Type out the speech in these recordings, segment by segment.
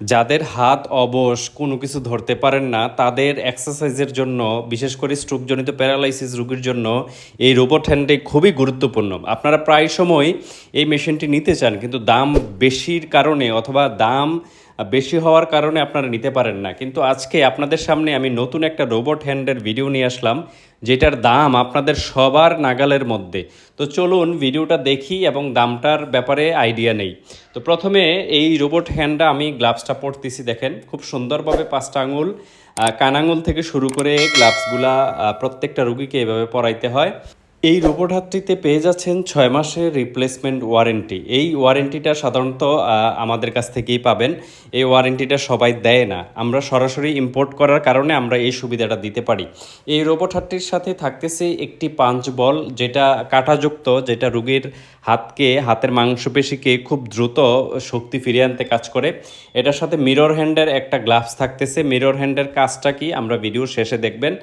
যাদের হাত অবশ কোনো কিছু ধরতে পারেন না, তাদের এক্সারসাইজের জন্য, বিশেষ করে স্ট্রোকজনিত প্যারালাইসিস রোগীর জন্য, এই রোবট হ্যান্ডটি খুবই গুরুত্বপূর্ণ। আপনারা প্রায় সময় এই মেশিনটি নিতে চান, কিন্তু দাম বেশির কারণে অথবা দাম বেশি হওয়ার কারণে আপনারা নিতে পারেন না। কিন্তু আজকে আপনাদের সামনে আমি নতুন একটা রোবট হ্যান্ডের ভিডিও নিয়ে আসলাম, যেটার দাম আপনাদের সবার নাগালের মধ্যে। তো চলুন ভিডিওটা দেখি এবং দামটার ব্যাপারে আইডিয়া নেই। তো প্রথমে এই রোবট হ্যান্ডটা আমি গ্লাভসটা পরতেছি, দেখেন। খুব সুন্দরভাবে পাঁচটা আঙুল কানাঙুল থেকে শুরু করে গ্লাভসগুলা প্রত্যেকটা রুগীকে এভাবে পরাইতে হয়। এই রোবট হাতটিতে পেয়ে যাচ্ছেন ছয় মাসের রিপ্লেসমেন্ট ওয়ারেন্টি এই ওয়ারেন্টিটা সাধারণত আমাদের কাছ থেকেই পাবেন। এই ওয়ারেন্টিটা সবাই দেয় না। আমরা সরাসরি ইম্পোর্ট করার কারণে আমরা এই সুবিধাটা দিতে পারি। এই রোবট হাতটির সাথে থাকতেছে একটি পাঞ্চ বল যেটা কাঁটাযুক্ত, যেটা রুগীর হাতকে, হাতের মাংসপেশিকে খুব দ্রুত শক্তি ফিরিয়ে আনতে কাজ করে। এটার সাথে মিরর হ্যান্ডের একটা গ্লাভস থাকতেছে। মিরর হ্যান্ডের কাজটা কি? আমরা ভিডিওর শেষে দেখবেন।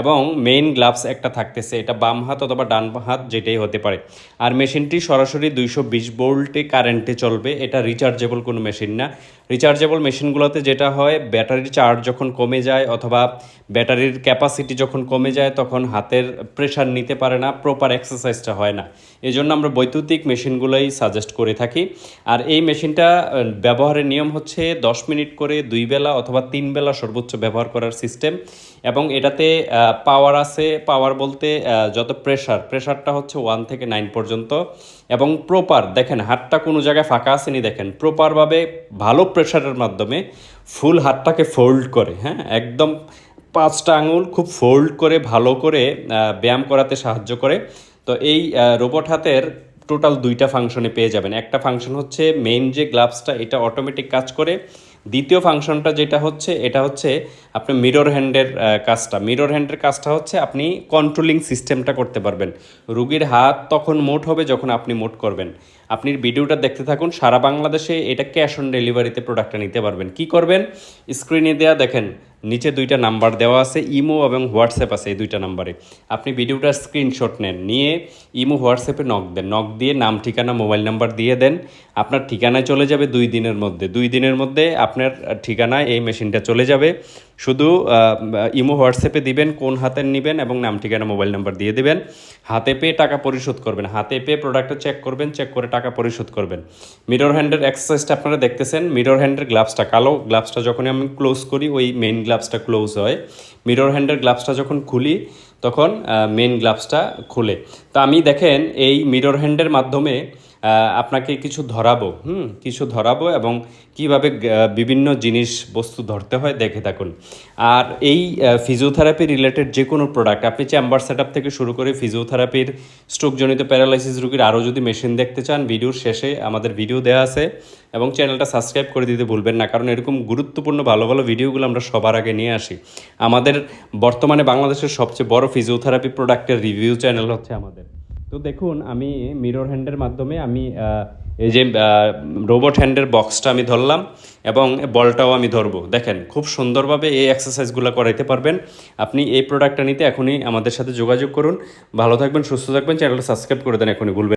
এবং মেইন গ্লাভস একটা থাকতেছে। এটা বাম হাত অথবা ডান হাত যেটাই হতে পারে। আর মেশিনটি সরাসরি দুইশো বিশ ভোল্টে কারেন্টে চলবে। এটা রিচার্জেবল কোনো মেশিন না। রিচার্জেবল মেশিনগুলোতে যেটা হয়, ব্যাটারির চার্জ যখন কমে যায় অথবা ব্যাটারির ক্যাপাসিটি যখন কমে যায়, তখন হাতের প্রেশার নিতে পারে না প্রপার এক্সারসাইজটা হয় না। এই জন্য আমরা বৈদ্যুতিক মেশিনগুলোই সাজেস্ট করে থাকি। আর এই মেশিনটা ব্যবহারের নিয়ম হচ্ছে দশ মিনিট করে দুই বেলা অথবা তিন বেলা সর্বোচ্চ ব্যবহার করার সিস্টেম এবং এটাতে পাওয়ার আছে। পাওয়ার বলতে যত প্রেশার প্রেশারটা হচ্ছে ওয়ান থেকে নাইন পর্যন্ত। এবং প্রপার দেখেন, হাতটা কোনো জায়গায় ফাঁকা আসেনি, দেখেন প্রপারভাবে ভালো প্রেশারের মাধ্যমে ফুল হাতটাকে ফোল্ড করে হ্যাঁ? একদম পাঁচটা আঙুল খুব ফোল্ড করে, ভালো করে ব্যায়াম করাতে সাহায্য করে। তো এই রোবট হাতের টোটাল দুইটা ফাংশনে পেয়ে যাবেন। একটা ফাংশন হচ্ছে মেইন যে গ্লাভসটা এটা অটোমেটিক কাজ করে। দ্বিতীয় ফাংশনটা যেটা হচ্ছে, এটা হচ্ছে আপনি মিরর হ্যান্ডের কাজটা। মিরর হ্যান্ডের কাজটা হচ্ছে আপনি কন্ট্রোলিং সিস্টেমটা করতে পারবেন। রুগীর হাত তখন মোট হবে যখন আপনি মোট করবেন। আপনি ভিডিওটা দেখতে থাকুন, সারা বাংলাদেশে এটা ক্যাশ অন ডেলিভারিতে প্রোডাক্টটা নিতে পারবেন। কি করবেন? স্ক্রিনে দেওয়া দেখেন নিচে দুইটা নাম্বার দেওয়া আছে, ইমো এবং হোয়াটসঅ্যাপ আছে এই দুইটা নাম্বারে। আপনি ভিডিওটার স্ক্রিনশট নেন, নিয়ে ইমো, হোয়াটসঅ্যাপে নক দেন। নক দিয়ে নাম, ঠিকানা মোবাইল নাম্বার দিয়ে দেন। আপনার ঠিকানায় চলে যাবে দুই দিনের মধ্যে। দুই দিনের মধ্যে আপনার ঠিকানায় এই মেশিনটা চলে যাবে। শুধু ইমো, হোয়াটসঅ্যাপে দিবেন, কোন হাতের নেবেন এবং নাম, ঠিকানা মোবাইল নাম্বার দিয়ে দেবেন। হাতে পেয়ে টাকা পরিশোধ করবেন। হাতে পেয়ে প্রোডাক্টটা চেক করবেন চেক করে টাকা পরিশোধ করবেন। মিরর হ্যান্ডের এক্সারসাইজটা আপনারা দেখতেছেন। মিরর হ্যান্ডের গ্লাভসটা কালো। গ্লাভসটা যখন আমি ক্লোজ করি, ওই মেইন গ্লাভসটা ক্লোজ হয়। মিরর হ্যান্ডের গ্লাভসটা যখন খুলি, তখন মেন গ্লাভসটা খুলে। তা আমি দেখেন, এই মিরর হ্যান্ডের মাধ্যমে আপনাকে কিছু ধরাবো, হুম? কিছু ধরাবো এবং কীভাবে বিভিন্ন জিনিস, বস্তু ধরতে হয়, দেখে থাকুন। আর এই ফিজিওথেরাপি রিলেটেড যে কোনো প্রোডাক্ট আপনি চেম্বার সেট থেকে শুরু করে ফিজিওথেরাপির স্ট্রোকজনিত প্যারালাইসিস রোগীর আরও যদি মেশিন দেখতে চান ভিডিওর শেষে আমাদের ভিডিও দেওয়া আছে এবং চ্যানেলটা সাবস্ক্রাইব করে দিতে ভুলবেন না, কারণ এরকম গুরুত্বপূর্ণ ভালো ভালো ভিডিওগুলো আমরা সবার আগে নিয়ে আসি। আমাদের বর্তমানে বাংলাদেশের সবচেয়ে বড় ফিজিওথেরাপি প্রোডাক্টের রিভিউ চ্যানেল হচ্ছে আমাদের। তো দেখুন, আমি মিরর হ্যান্ডের মাধ্যমে আমি এই যে রোবট হ্যান্ডের বক্সটা আমি ধরলাম এবং বলটাও আমি ধরবো। দেখেন, খুব সুন্দরভাবে এই এক্সারসাইজগুলো করাইতে পারবেন। আপনি এই প্রোডাক্টটা নিতে এখনই আমাদের সাথে যোগাযোগ করুন। ভালো থাকবেন, সুস্থ থাকবেন চ্যানেলটা সাবস্ক্রাইব করে দেন, এখনই ভুলবেন